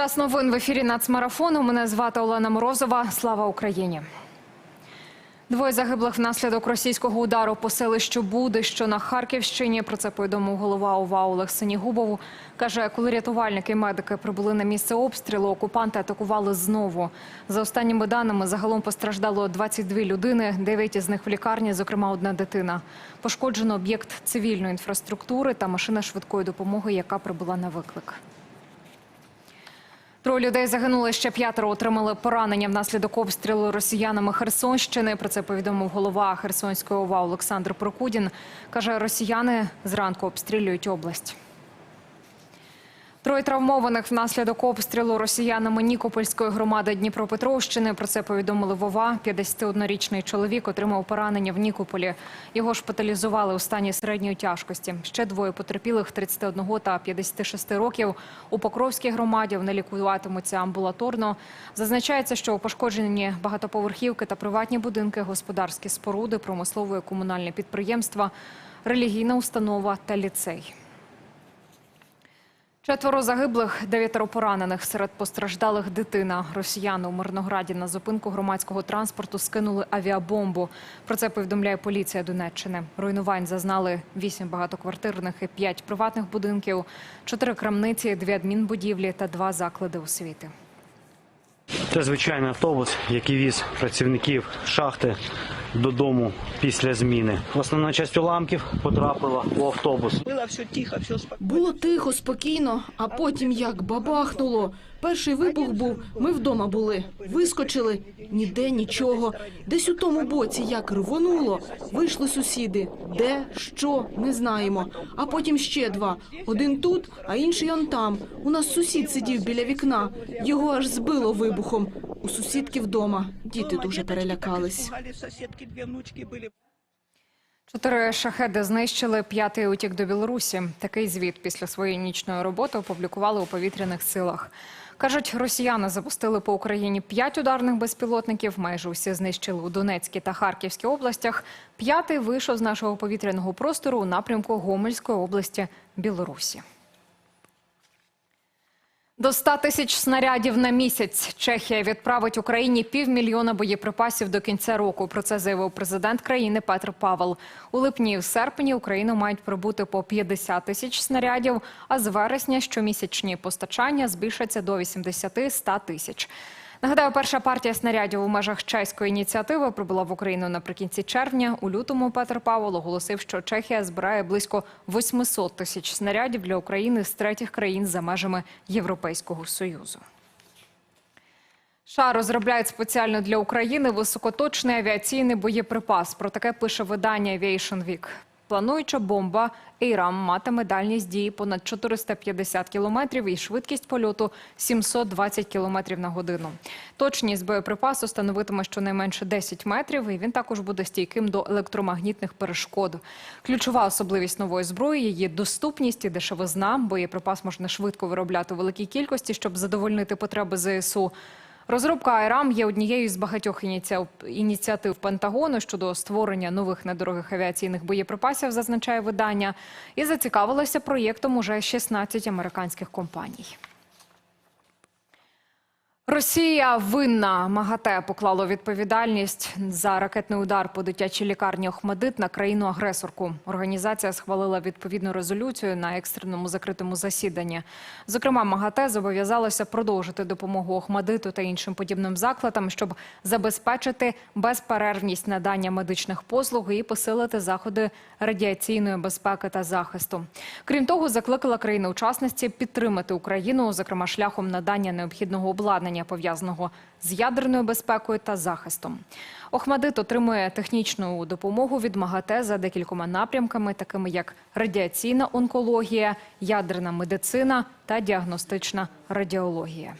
Час новин в ефірі нацмарафону. Мене звати Олена Морозова. Слава Україні. Двоє загиблих внаслідок російського удару по селищу Буди, що на Харківщині. Про це повідомив голова ОВА Олег Синігубов. Каже, коли рятувальники і медики прибули на місце обстрілу, окупанти атакували знову. За останніми даними, загалом постраждало 22 людини, 9 із них в лікарні, зокрема одна дитина. Пошкоджено об'єкт цивільної інфраструктури та машина швидкої допомоги, яка прибула на виклик. Троє людей загинули, ще п'ятеро отримали поранення внаслідок обстрілу росіянами Херсонщини. Про це повідомив голова Херсонської ОВА Олександр Прокудін. Каже, росіяни зранку обстрілюють область. Троє травмованих внаслідок обстрілу росіянами Нікопольської громади Дніпропетровщини. Про це повідомили в ОВА. 51-річний чоловік отримав поранення в Нікополі. Його шпиталізували у стані середньої тяжкості. Ще двоє потерпілих 31 та 56 років. У Покровській громаді вони лікуватимуться амбулаторно. Зазначається, що пошкоджені багатоповерхівки та приватні будинки, господарські споруди, промислове і комунальне підприємства, релігійна установа та ліцей. Четверо загиблих, дев'ятеро поранених. Серед постраждалих дитина. Росіяни у Мирнограді на зупинку громадського транспорту скинули авіабомбу. Про це повідомляє поліція Донеччини. Руйнувань зазнали вісім багатоквартирних і п'ять приватних будинків, чотири крамниці, дві адмінбудівлі та два заклади освіти. Це звичайний автобус, який віз працівників шахти додому після зміни. Основна частина уламків потрапила у автобус. Было все тихо, все спокойно. Було тихо, спокійно, а потім як бабахнуло. Перший вибух був, ми вдома були. Вискочили, ніде нічого. Десь у тому боці як рвонуло. Вийшли сусіди. Де, що, не знаємо. А потім ще два. Один тут, а інший он там. У нас сусід сидів біля вікна. Його аж збило вибухом. У сусідки вдома. Діти дуже перелякались. Чотири шахеди знищили, п'ятий утік до Білорусі. Такий звіт після своєї нічної роботи опублікували у повітряних силах. Кажуть, росіяни запустили по Україні п'ять ударних безпілотників. Майже усі знищили у Донецькій та Харківській областях. П'ятий вийшов з нашого повітряного простору у напрямку Гомельської області Білорусі. До 100 тисяч снарядів на місяць Чехія відправить Україні півмільйона боєприпасів до кінця року. Про це заявив президент країни Петр Павел. У липні і в серпні Україну мають прибути по 50 тисяч снарядів, а з вересня щомісячні постачання збільшаться до 80-100 тисяч. Нагадаю, перша партія снарядів у межах чеської ініціативи прибула в Україну наприкінці червня. У лютому Петр Павел оголосив, що Чехія збирає близько 800 тисяч снарядів для України з третіх країн за межами Європейського союзу. США розробляють спеціально для України високоточний авіаційний боєприпас. Про таке пише видання Aviation Week. Плануюча бомба «Ейрам» матиме дальність дії понад 450 кілометрів і швидкість польоту 720 кілометрів на годину. Точність боєприпасу становитиме щонайменше 10 метрів, і він також буде стійким до електромагнітних перешкод. Ключова особливість нової зброї – її доступність і дешевизна. Боєприпас можна швидко виробляти у великій кількості, щоб задовольнити потреби ЗСУ. Розробка АЕРАМ є однією з багатьох ініціа- ініціатив Пентагону щодо створення нових недорогих авіаційних боєприпасів, зазначає видання, і зацікавилося проєктом уже 16 американських компаній. Росія винна МАГАТЕ поклало відповідальність за ракетний удар по дитячій лікарні Охмадит на країну-агресорку. Організація схвалила відповідну резолюцію на екстреному закритому засіданні. Зокрема, МАГАТЕ зобов'язалося продовжити допомогу Охмадиту та іншим подібним закладам, щоб забезпечити безперервність надання медичних послуг і посилити заходи радіаційної безпеки та захисту. Крім того, закликала країни-учасниці підтримати Україну, зокрема шляхом надання необхідного обладнання, пов'язаного з ядерною безпекою та захистом. Охмадит отримує технічну допомогу від МАГАТЕ за декількома напрямками, такими як радіаційна онкологія, ядерна медицина та діагностична радіологія.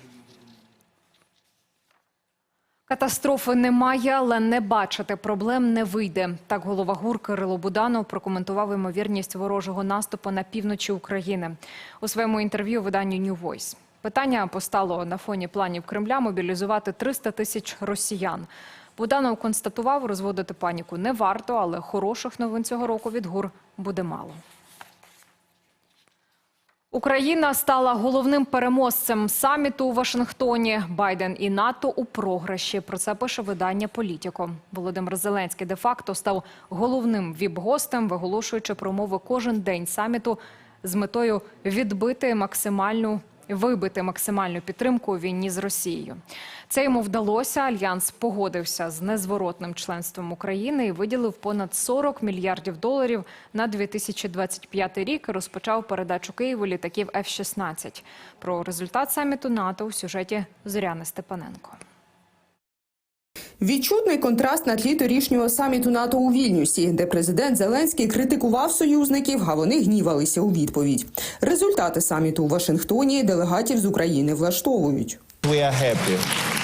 Катастрофи немає, але не бачити проблем не вийде. Так голова ГУР Кирило Буданов прокоментував ймовірність ворожого наступу на півночі України. У своєму інтерв'ю виданню New Voice. Питання постало на фоні планів Кремля мобілізувати 300 тисяч росіян. Буданов констатував, розводити паніку не варто, але хороших новин цього року від ГУР буде мало. Україна стала головним переможцем саміту у Вашингтоні. Байден і НАТО у програші. Про це пише видання Політіко. Володимир Зеленський де-факто став головним віп-гостем, виголошуючи промови кожен день саміту з метою відбити максимальну вибити максимальну підтримку у війні з Росією. Це йому вдалося. Альянс погодився з незворотним членством України і виділив понад 40 мільярдів доларів на 2025 рік. і Розпочав передачу Києву літаків F-16. Про результат саміту НАТО у сюжеті Зоряни Степаненко. Відчутний контраст на тлі торішнього саміту НАТО у Вільнюсі, де президент Зеленський критикував союзників, а вони гнівалися у відповідь. Результати саміту у Вашингтоні делегатів з України влаштовують. We are happy.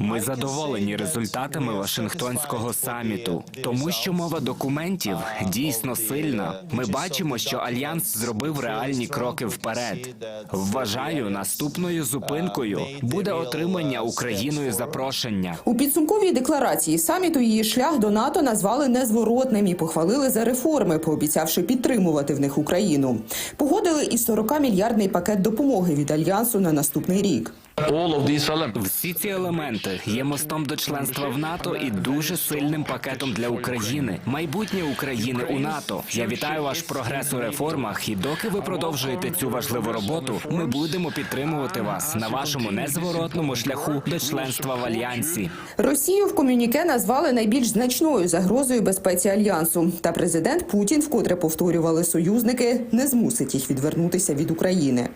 Ми задоволені результатами Вашингтонського саміту, тому що мова документів дійсно сильна. Ми бачимо, що альянс зробив реальні кроки вперед. Вважаю, наступною зупинкою буде отримання Україною запрошення. У підсумковій декларації саміту її шлях до НАТО назвали незворотним і похвалили за реформи, пообіцявши підтримувати в них Україну. Погодили і 40-мільярдний пакет допомоги від альянсу на наступний рік. Всі ці елементи є мостом до членства в НАТО і дуже сильним пакетом для України. Майбутнє України у НАТО. Я вітаю ваш прогрес у реформах. І доки ви продовжуєте цю важливу роботу, ми будемо підтримувати вас на вашому незворотному шляху до членства в альянсі. Росію в комюніке назвали найбільш значною загрозою безпеці альянсу. Та президент Путін, вкотре повторювали союзники, не змусить їх відвернутися від України.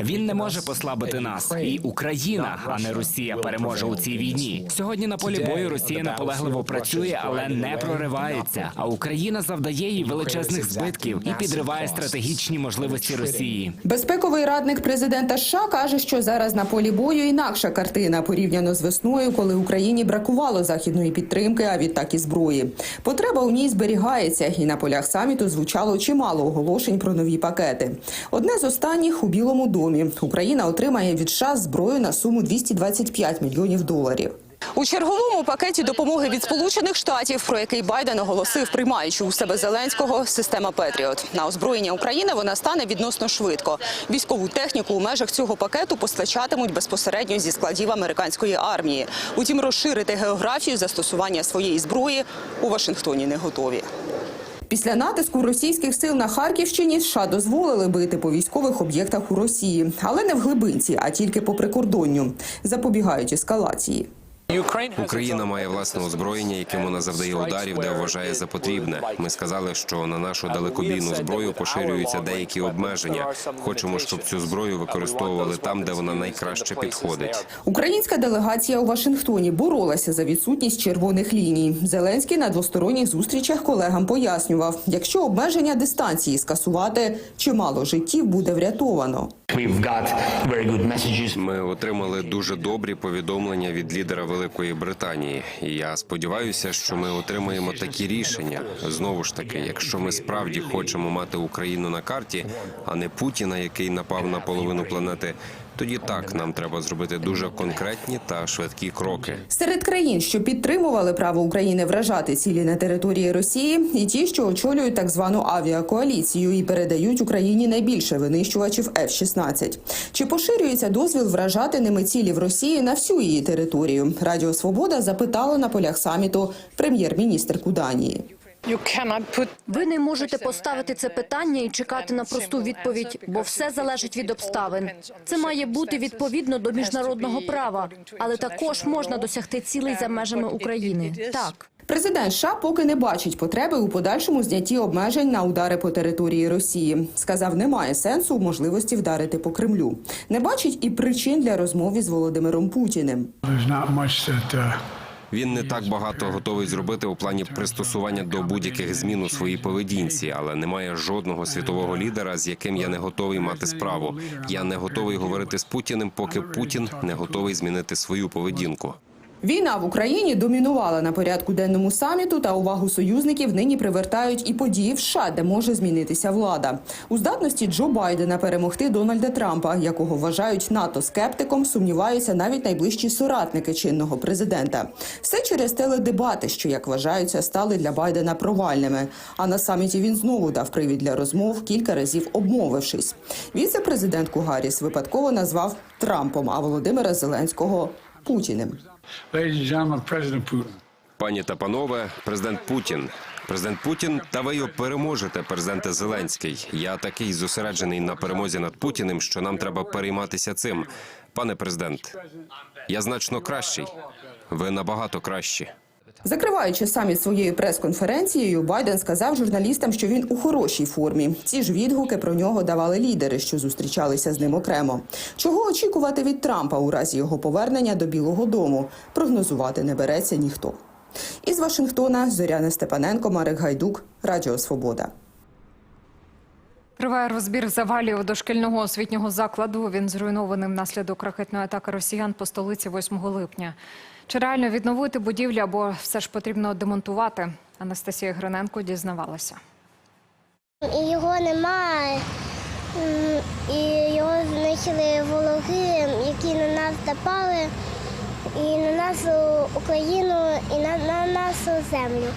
Він не може послабити нас, і Україна, а не Росія, переможе у цій війні. Сьогодні на полі бою Росія наполегливо працює, але не проривається. А Україна завдає їй величезних збитків і підриває стратегічні можливості Росії. Безпековий радник президента США каже, що зараз на полі бою інакша картина порівняно з весною, коли Україні бракувало західної підтримки, а відтак і зброї. Потреба у ній зберігається, і на полях саміту звучало чимало оголошень про нові пакети. Одне з останніх у Білому домі Україна отримає від США зброю на суму 225 мільйонів доларів. У черговому пакеті допомоги від Сполучених Штатів, про який Байден оголосив, приймаючи у себе Зеленського, система Петріот. На озброєння України вона стане відносно швидко. Військову техніку у межах цього пакету постачатимуть безпосередньо зі складів американської армії. Утім, розширити географію застосування своєї зброї у Вашингтоні не готові. Після натиску російських сил на Харківщині США дозволили бити по військових об'єктах у Росії, але не в глибинці, а тільки по прикордонню, запобігають ескалації. Україна має власне озброєння, яким вона завдає ударів, де вважає за потрібне. Ми сказали, що на нашу далекобійну зброю поширюються деякі обмеження. Хочемо, щоб цю зброю використовували там, де вона найкраще підходить. Українська делегація у Вашингтоні боролася за відсутність червоних ліній. Зеленський на двосторонніх зустрічах колегам пояснював, якщо обмеження дистанції скасувати, чимало життів буде врятовано. Ми отримали дуже добрі повідомлення від лідера Великої Британії. І я сподіваюся, що ми отримаємо такі рішення. Знову ж таки, якщо ми справді хочемо мати Україну на карті, а не Путіна, який напав на половину планети. Тоді так нам треба зробити дуже конкретні та швидкі кроки. Серед країн, що підтримували право України вражати цілі на території Росії, і ті, що очолюють так звану авіакоаліцію і передають Україні найбільше винищувачів F-16. Чи поширюється дозвіл вражати ними цілі в Росії на всю її територію? Радіо Свобода запитала на полях саміту прем'єр-міністрку Данії. Ви не можете поставити це питання і чекати на просту відповідь, бо все залежить від обставин. Це має бути відповідно до міжнародного права, але також можна досягти цілей за межами України. Так. Президент США поки не бачить потреби у подальшому знятті обмежень на удари по території Росії. Сказав, немає сенсу в можливості вдарити по Кремлю. Не бачить і причин для розмови з Володимиром Путіним. Він не так багато готовий зробити у плані пристосування до будь-яких змін у своїй поведінці, але немає жодного світового лідера, з яким я не готовий мати справу. Я не готовий говорити з Путіним, поки Путін не готовий змінити свою поведінку. Війна в Україні домінувала на порядку денному саміту, та увагу союзників нині привертають і події в США, де може змінитися влада. У здатності Джо Байдена перемогти Дональда Трампа, якого вважають НАТО скептиком, сумніваються навіть найближчі соратники чинного президента. Все через теледебати, що як вважаються, стали для Байдена провальними. А на саміті він знову дав привід для розмов, кілька разів обмовившись. Віце-президентку Гарріс випадково назвав Трампом, а Володимира Зеленського Путіним. Пані та панове, президент Путін. Президент Путін, та ви його переможете, президенте Зеленський. Я такий зосереджений на перемозі над Путіним, що нам треба перейматися цим. Пане президент, я значно кращий. Ви набагато кращі. Закриваючи саміт своєю прес-конференцією, Байден сказав журналістам, що він у хорошій формі. Ці ж відгуки про нього давали лідери, що зустрічалися з ним окремо. Чого очікувати від Трампа у разі його повернення до Білого Дому? Прогнозувати не береться ніхто. Із Вашингтона Зоряна Степаненко, Марик Гайдук, Радіо Свобода. Триває розбір завалів дошкільного освітнього закладу. Він зруйнований внаслідок ракетної атаки росіян по столиці 8 липня. Чи реально відновити будівлю або все ж потрібно демонтувати? Анастасія Гриненко дізнавалася. І його немає, і його знищили вологи, які на нас напали, і на нашу Україну, і на нашу землю.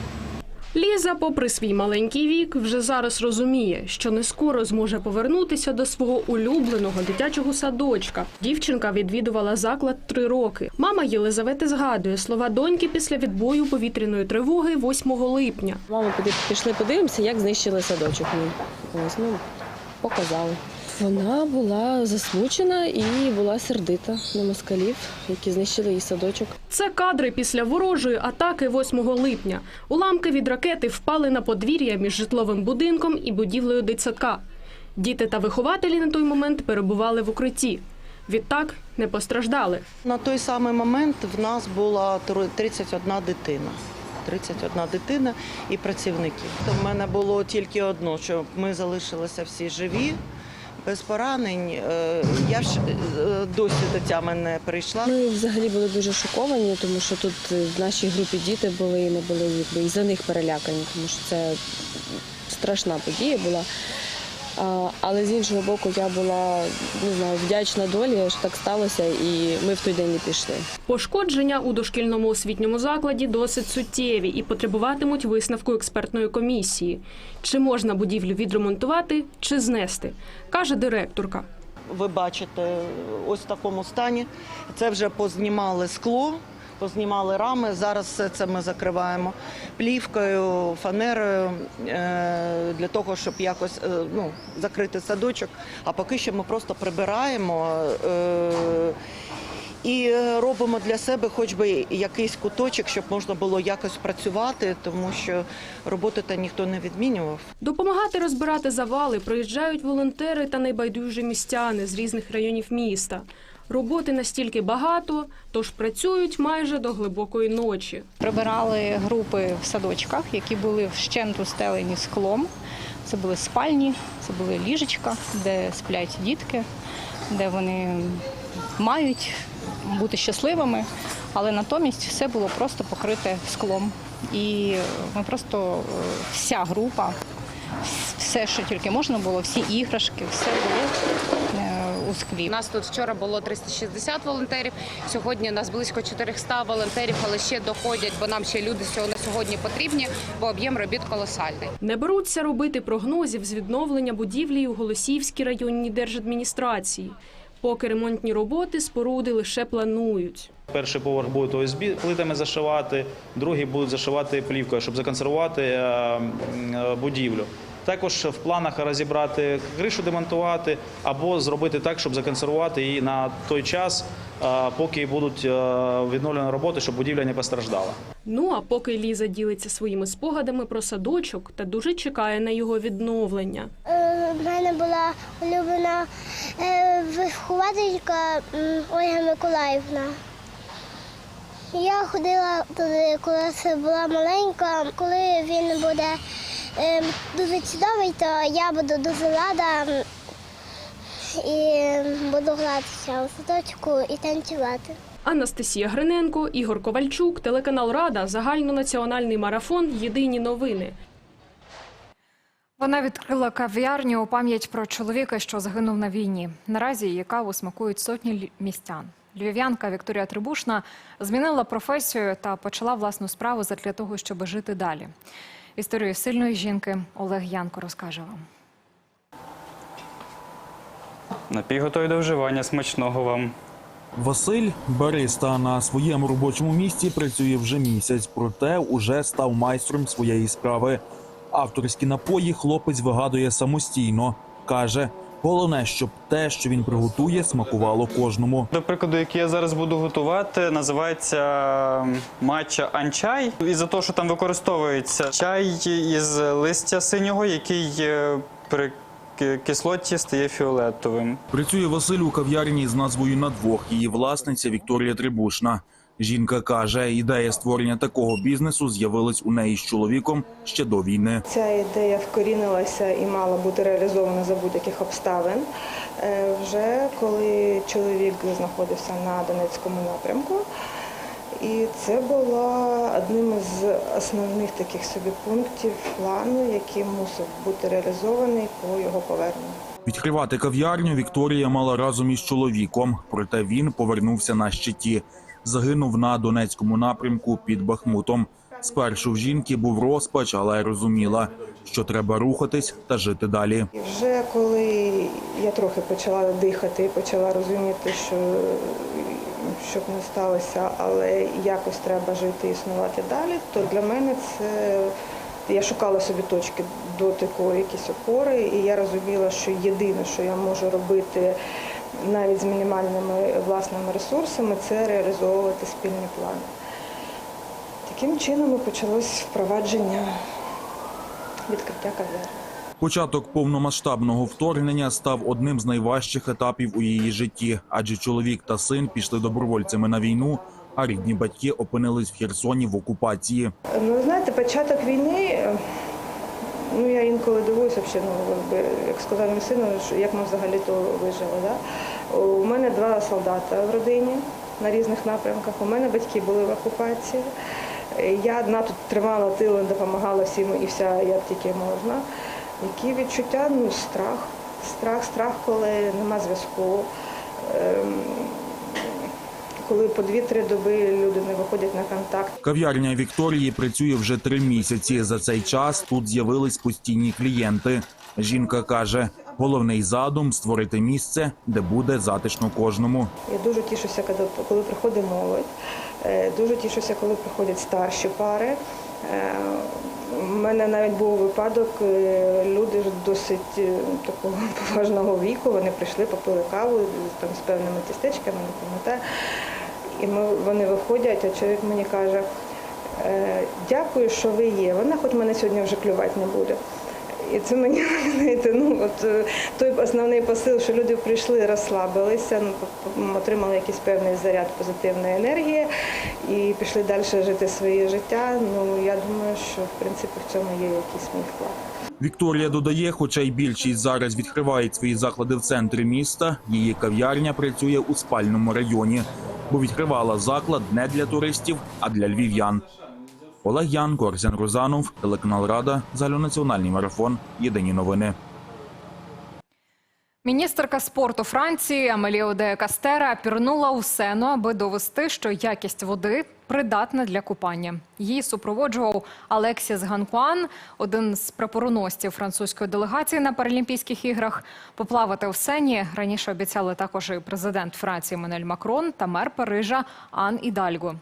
Ліза, попри свій маленький вік, вже зараз розуміє, що не скоро зможе повернутися до свого улюбленого дитячого садочка. Дівчинка відвідувала заклад три роки. Мама Єлизавети згадує слова доньки після відбою повітряної тривоги 8 липня. Мама, пішли подивимося, як знищили садочок. Ось, ну, показали. Вона була засмучена і була сердита на москалів, які знищили її садочок. Це кадри після ворожої атаки 8 липня. Уламки від ракети впали на подвір'я між житловим будинком і будівлею дитсадка. Діти та вихователі на той момент перебували в укритті. Відтак не постраждали. На той самий момент в нас була тро- 31 дитина. 31 дитина і працівників. У мене було тільки одно, що ми залишилися всі живі, без поранень. Е, Я ж е, досі до тями не прийшла. Ми взагалі були дуже шоковані, тому що тут е, в нашій групі діти були, і ми були якби і за них перелякані, тому що це страшна подія була. Але з іншого боку, я була не знаю, вдячна долі, що так сталося, і ми в той день не пішли. Пошкодження у дошкільному освітньому закладі досить суттєві і потребуватимуть висновку експертної комісії. Чи можна будівлю відремонтувати, чи знести, каже директорка. Ви бачите, ось в такому стані. Це вже познімали скло, познімали рами. Зараз все це ми закриваємо плівкою, фанерою е, для того, щоб якось е, ну, закрити садочок. А поки що ми просто прибираємо. е, І робимо для себе хоч би якийсь куточок, щоб можна було якось працювати, тому що роботи та ніхто не відмінював. Допомагати розбирати завали приїжджають волонтери та небайдужі містяни з різних районів міста. Роботи настільки багато, тож працюють майже до глибокої ночі. Прибирали групи в садочках, які були вщент устелені склом. Це були спальні, це були ліжечка, де сплять дітки, де вони мають бути щасливими, але натомість все було просто покрите склом. І ми просто е, вся група, все, що тільки можна було, всі іграшки, все було е, у нас тут вчора було 360 волонтерів. Сьогодні нас близько 400 волонтерів, але ще доходять, бо нам ще люди на сьогодні потрібні, бо об'єм робіт колосальний. Не беруться робити прогнозів з відновлення будівлі у Голосіївській районній держадміністрації. Поки ремонтні роботи споруди лише планують. Перший поверх будуть ОСБ плитами зашивати, другий будуть зашивати плівкою, щоб законсервувати е, е, будівлю. Також в планах розібрати кришу, демонтувати або зробити так, щоб законсервувати її на той час, е, поки будуть е, відновлені роботи, щоб будівля не постраждала. Ну а поки Ліза ділиться своїми спогадами про садочок та дуже чекає на його відновлення. Е, В мене була улюблена е, вихователька Ольга Миколаївна. Я ходила туди, коли це була маленька. Коли він буде е, дуже чудовий, то я буду дуже рада і буду гратися у садочку і танцювати. Анастасія Гриненко, Ігор Ковальчук, телеканал Рада, загальнонаціональний марафон. Єдині новини. Вона відкрила кав'ярню у пам'ять про чоловіка, що загинув на війні. Наразі її каву смакують сотні містян. Львів'янка Вікторія Трибушна змінила професію та почала власну справу задля того, щоб жити далі. Історію сильної жінки Олег Янко розкаже вам. Напій готовий до вживання смачного вам. Василь бариста на своєму робочому місці працює вже місяць, проте уже став майстром своєї справи. Авторські напої хлопець вигадує самостійно. каже, головне, щоб те, що він приготує, смакувало кожному. До прикладу, який я зараз буду готувати, називається матча анчай. Із-за того, що там використовується чай із листя синього, який е, при кислоті стає фіолетовим. Працює Василь у кав'ярні з назвою на двох. Її власниця Вікторія Трибушна. Жінка каже, ідея створення такого бізнесу з'явилась у неї з чоловіком ще до війни. Ця ідея вкорінилася і мала бути реалізована за будь-яких обставин. Е, Вже коли чоловік знаходився на Донецькому напрямку, і це була одним із основних таких собі пунктів плану, який мусив бути реалізований по його поверненню. Відкривати кав'ярню Вікторія мала разом із чоловіком, проте він повернувся на щиті. Загинув на Донецькому напрямку під Бахмутом. Спершу в жінки був розпач, але розуміла, що треба рухатись та жити далі. Вже коли я трохи почала дихати і почала розуміти, що щоб не сталося, але якось треба жити і існувати далі, то для мене це я шукала собі точки дотику, якісь опори, і я розуміла, що єдине, що я можу робити навіть з мінімальними власними ресурсами, це реалізовувати спільні плани. Таким чином і почалось впровадження відкриття кав'ярні. Початок повномасштабного вторгнення став одним з найважчих етапів у її житті, адже чоловік та син пішли добровольцями на війну, а рідні батьки опинились в Херсоні в окупації. Ну, знаєте, початок війни, ну я інколи дивуюся, взагалі, ну, як сказав мій син, як ми взагалі то вижили. Да? У мене два солдата в родині на різних напрямках. У мене батьки були в окупації. Я одна тут тримала тил, допомагала всім і вся, як тільки можна. Які відчуття? Ну, страх. Страх, страх, коли нема зв'язку. Ем, Коли по дві-три доби люди не виходять на контакт. Кав'ярня Вікторії працює вже три місяці. За цей час тут з'явились постійні клієнти. Жінка каже, головний задум створити місце, де буде затишно кожному. Я дуже тішуся, коли, приходить молодь. Е, Дуже тішуся, коли приходять старші пари. У мене навіть був випадок, е, люди досить е, такого поважного віку, вони прийшли, попили каву там, з певними тістечками, не пам'ятаю. І ми, вони виходять, а чоловік мені каже, «Е, дякую, що ви є. Вона хоч мене сьогодні вже клювати не буде. І це мені знаєте, ну от е, той основний посил, що люди прийшли, розслабилися, ну отримали якийсь певний заряд позитивної енергії і пішли далі жити своє життя. Ну я думаю, що в принципі в цьому є якийсь мій вклад. Вікторія додає, хоча й більшість зараз відкривають свої заклади в центрі міста, її кав'ярня працює у спальному районі, бо відкривала заклад не для туристів, а для львів'ян. Олег Янко, Арсен Розанов, телеканал Рада, загальнонаціональний марафон. Єдині новини. Міністерка спорту Франції Амеліо де Кастера пірнула у сену, аби довести, що якість води придатна для купання. Її супроводжував Алексіс Ганкуан, один з прапороносців французької делегації на Паралімпійських іграх. Поплавати у сені раніше обіцяли також і президент Франції Манель Макрон та мер Парижа Ан Ідальго.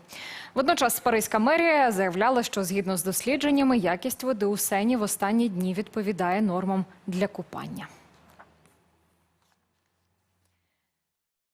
Водночас Паризька мерія заявляла, що згідно з дослідженнями якість води у сені в останні дні відповідає нормам для купання.